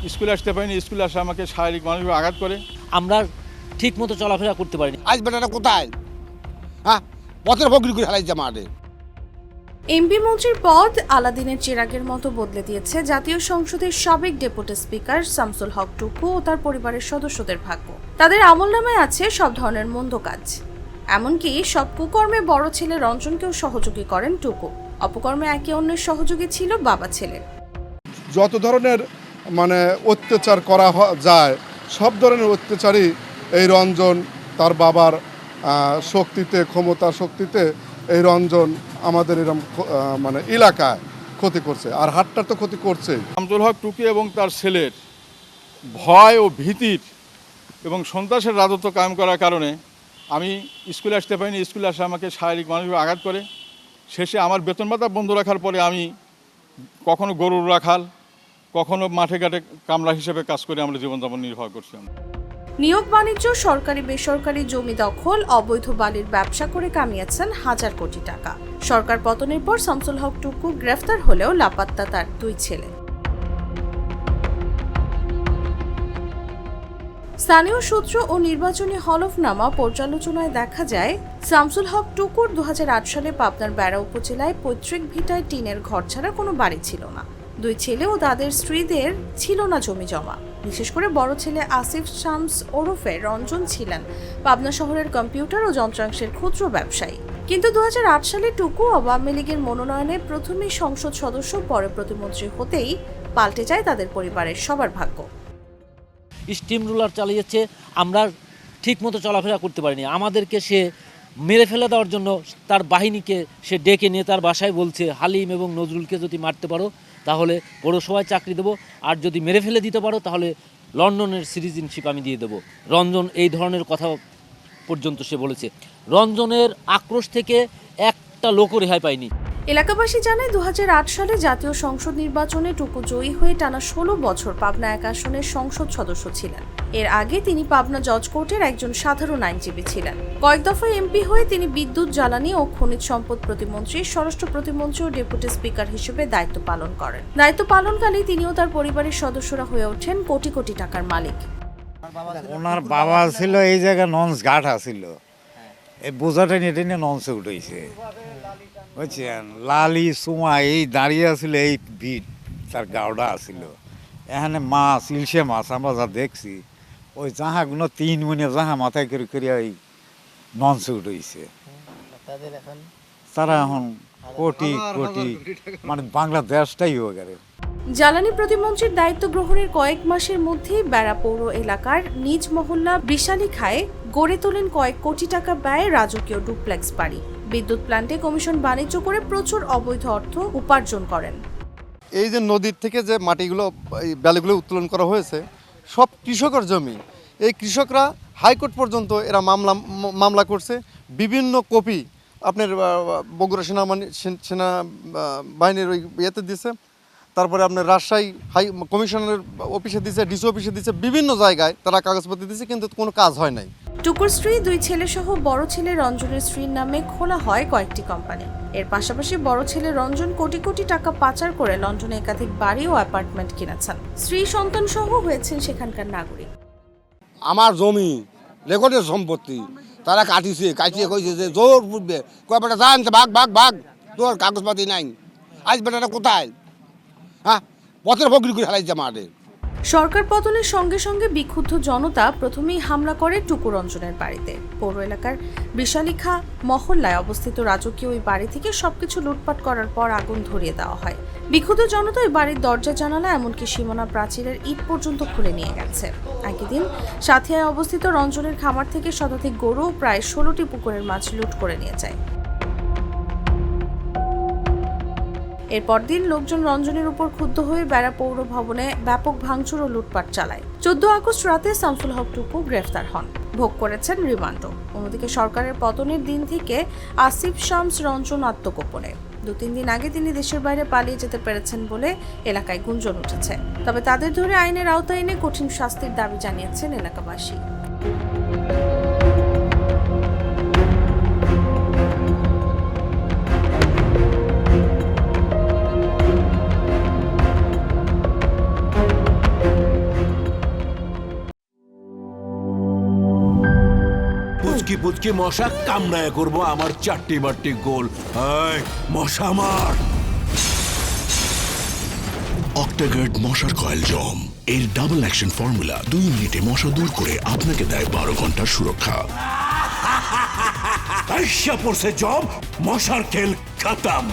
স্কুলে আসতে পারিনি স্কুলে আসে আমাকে শারীরিক মানসিক আঘাত করে। আমরা ঠিক মতো চলাফেরা করতে পারিনি। আজ বেটাটা কোথায়? হ্যাঁ? পথের বকরি করে হারাইছে মাঠে এমপি মন্ত্রীর পদ আলাদিনের চিরাগের মতো বদলে দিয়েছে জাতীয় সংসদের সাবেক ডেপুটি স্পিকার শামসুল হক টুকু ও তার পরিবারের সদস্যদের ভাগ্য। তাদের আমল নামে আছে সব ধরনের মন্দ কাজ। এমনকি সব কুকর্মে বড় ছেলে রঞ্জনকেও সহযোগী করেন টুকু। অপকর্মে একে অন্যের সহযোগী ছিল বাবা ছেলে। যত ধরনের মানে অত্যাচার করা যায়। সব ধরনের অত্যাচারই এই রঞ্জন তার বাবার শক্তিতে, ক্ষমতা শক্তিতে এই রঞ্জন আমাদের এরম মানে এলাকায় ক্ষতি করছে। আর হাটটার তো ক্ষতি করছে শামসুল হক টুকি এবং তার ছেলের ভয় ও ভীতির এবং সন্ত্রাসের রাজত্ব কায়েম করার কারণে আমি স্কুলে আসতে পারিনি। স্কুলে আসে আমাকে শারীরিক মানসিক আঘাত করে। শেষে আমার বেতন ভাতা বন্ধ রাখার পরে আমি কখনো গরুর রাখাল কখনো মাঠে ঘাটে কামলা হিসেবে কাজ করে আমরা জীবনযাপন নির্বাহ করছি নিয়োগ বাণিজ্য, সরকারি বেসরকারি জমি দখল, অবৈধ বালির ব্যবসা করে কামিয়েছেন হাজার কোটি টাকা। সরকার পতনের পর শামসুল হক টুকু গ্রেফতার হলেও লাপাত্তা তার দুই ছেলে। স্থানীয় সূত্র ও নির্বাচনী হলফনামা পর্যালোচনায় দেখা যায়, শামসুল হক টুকুর দু হাজার আট সালে পাবনার বেড়া উপজেলায় পৈতৃক ভিটায় টিনের ঘর ছাড়া কোনো বাড়ি ছিল না। দুই ছেলে ও তাদের স্ত্রীদের ছিল না জমি জমা। বিশেষ করে বড় ছেলে আসিফ শামস ওরফে রঞ্জন ছিলেন পাবনা শহরের কম্পিউটার ও যন্ত্রাংশের ক্ষুদ্র ব্যবসায়ী। কিন্তু দু হাজার আট সালে টুকু আওয়ামী লীগের মনোনয়নে প্রথমেই সংসদ সদস্য, পরে প্রতিমন্ত্রী হতেই পাল্টে যায় তাদের পরিবারের সবার ভাগ্য। স্টিম রুলার চালিয়েছে, আমরা ঠিক মতো চলাফেরা করতে পারিনি। আমাদেরকে সে মেরে ফেলে দেওয়ার জন্য তার বাহিনীকে সে ডেকে নিয়ে তার বাসায় বলছে, হালিম এবং নজরুলকে যদি মারতে পারো, তাহলে পৌরসভায় চাকরি দেবো। আর যদি মেরে ফেলে দিতে পারো, তাহলে লন্ডনের সিটিজেনশিপ আমি দিয়ে দেবো। রঞ্জন এই ধরনের কথা পর্যন্ত সে বলেছে। রঞ্জনের আক্রোশ থেকে একটা লোকও রেহাই পায়নি। এলাকাবাসী জানায় দু সালে জাতীয় সংসদ নির্বাচনে টুকু জয়ী হয়ে টানা ষোলো বছর পাবনা এক আসনের সংসদ সদস্য ছিলেন। এর আগে তিনি পাবনা জজ কোর্টের একজন সাধারণ আইনজীবী ছিলেন। কয়েক দফা এমপি হয়ে তিনি বিদ্যুৎ, জ্বালানি ও খনিজ সম্পদ প্রতিমন্ত্রী, স্বরাষ্ট্র প্রতিমন্ত্রী ও ডেপুটি স্পিকার হিসেবে দায়িত্ব পালন করেন। দায়িত্ব পালনকালে তিনিও তার পরিবারের সদস্যরা হয়ে ওঠেন কোটি কোটি টাকার মালিক। ওনার বাবা ছিল এই জায়গায় নন্স, ঘাট আছিল। এই বোঝাটা নিয়ে টেনে নন্সে উঠেছে। বুঝছেন? লালি, সুমা, এই দাঁড়িয়ে আছিল, এই বিট তার গাওডা আছিল। এখানে মাছ, ইলশে মাছ, আমরা যা দেখছি ওই জাহাগুলো তিন মনে জাহা মাথায় করে করে ওই নন্সে উঠেছে তারা এখন কোটি কোটি মানে বাংলাদেশটাই হয়ে গেলে জ্বালানি প্রতিমন্ত্রীর দায়িত্ব গ্রহণের কয়েক মাসের মধ্যেই বেড়া পৌর এলাকার নিজ মহল্লা বিশালিখায় গড়ে তোলেন কয়েক কোটি টাকা ব্যয়ে রাজকীয় ডুপ্লেক্স বাড়ি। বিদ্যুৎ প্ল্যান্টে কমিশন বাণিজ্য করে প্রচুর অবৈধ অর্থ উপার্জন করেন। এই যে নদীর থেকে যে মাটিগুলো এই ব্যালিগুলো উত্তোলন করা হয়েছে সব কৃষকের জমি। এই কৃষকরা হাইকোর্ট পর্যন্ত এরা মামলা মামলা করছে। বিভিন্ন কপি আপনার বগুড়া সেনাবাহিনী সেনা বাহিনীর ওই ইয়েতে দিছে। তারপরে আপনার রাজশাহী হাই কমিশনের অফিসে দিছে, ডিসি অফিসে দিছে। বিভিন্ন জায়গায় তারা কাগজপত্র দিছে, কিন্তু কোনো কাজ হয় নাই। টুকুর স্ত্রী, দুই ছেলে সহ বড় ছেলে রঞ্জনের স্ত্রীর নামে খোলা হয় কয়েকটি কোম্পানি। এর পাশাপাশি বড় ছেলে রঞ্জন কোটি কোটি টাকা পাচার করে লন্ডনে একাধিক বাড়ি ও অ্যাপার্টমেন্ট কিনেছেন। স্ত্রী, সন্তান সহ হয়েছেন সেখানকার নাগরিক। আমার জমি রেকর্ডের সম্পত্তি, তারা কাটিছে, কাটিয়ে কইছে যে জোর ফুটবে কয় বেটা জান ভাগ ভাগ ভাগ, তোর কাগজপাতি নাই। আজ বেটাটা কোথায়? হ্যাঁ পথের বকরি করে হারাইছে মাঠে সরকার পতনের সঙ্গে সঙ্গে বিক্ষুব্ধ জনতা প্রথমেই হামলা করে টুকু রঞ্জনের বাড়িতে। পৌর এলাকার বিশালিখা মহল্লায় অবস্থিত রাজকীয় ওই বাড়ি থেকে সবকিছু লুটপাট করার পর আগুন ধরিয়ে দেওয়া হয়। বিক্ষুব্ধ জনতা ওই বাড়ির দরজা, জানালা, এমনকি সীমানা প্রাচীরের ইট পর্যন্ত খুলে নিয়ে গেছে। একই দিন সাথিয়ায় অবস্থিত রঞ্জনের খামার থেকে শতাধিক গরু প্রায় ষোলোটি পুকুরের মাছ লুট করে নিয়ে যায়। এরপর দিন লোকজন রঞ্জনের উপর ক্ষুব্ধ হয়ে বেড়া পৌর ভবনে ব্যাপক ভাঙচুর ও লুটপাট চালায়। চোদ্দ আগস্ট রাতে শামসুল হক টুকু গ্রেফতার হন। ভোগ করেছেন রিমান্ড। অন্যদিকে সরকারের পতনের দিন থেকে আসিফ শামস রঞ্জন আত্মগোপনে। দু তিন দিন আগে তিনি দেশের বাইরে পালিয়ে যেতে পেরেছেন বলে এলাকায় গুঞ্জন উঠেছে। তবে তাদের ধরে আইনের আওতায় এনে কঠিন শাস্তির দাবি জানিয়েছেন এলাকাবাসী। পুচকি মশা? কামড়ায় করব আমার চারটি বারটি গোল। মশা মার অক্টাগার্ড মশার কয়েল জম। এর ডাবল অ্যাকশন ফর্মুলা দুই মিনিটে মশা দূর করে আপনাকে দেয় বারো ঘণ্টার সুরক্ষা। আইসা জব মশার খেল খাতাম।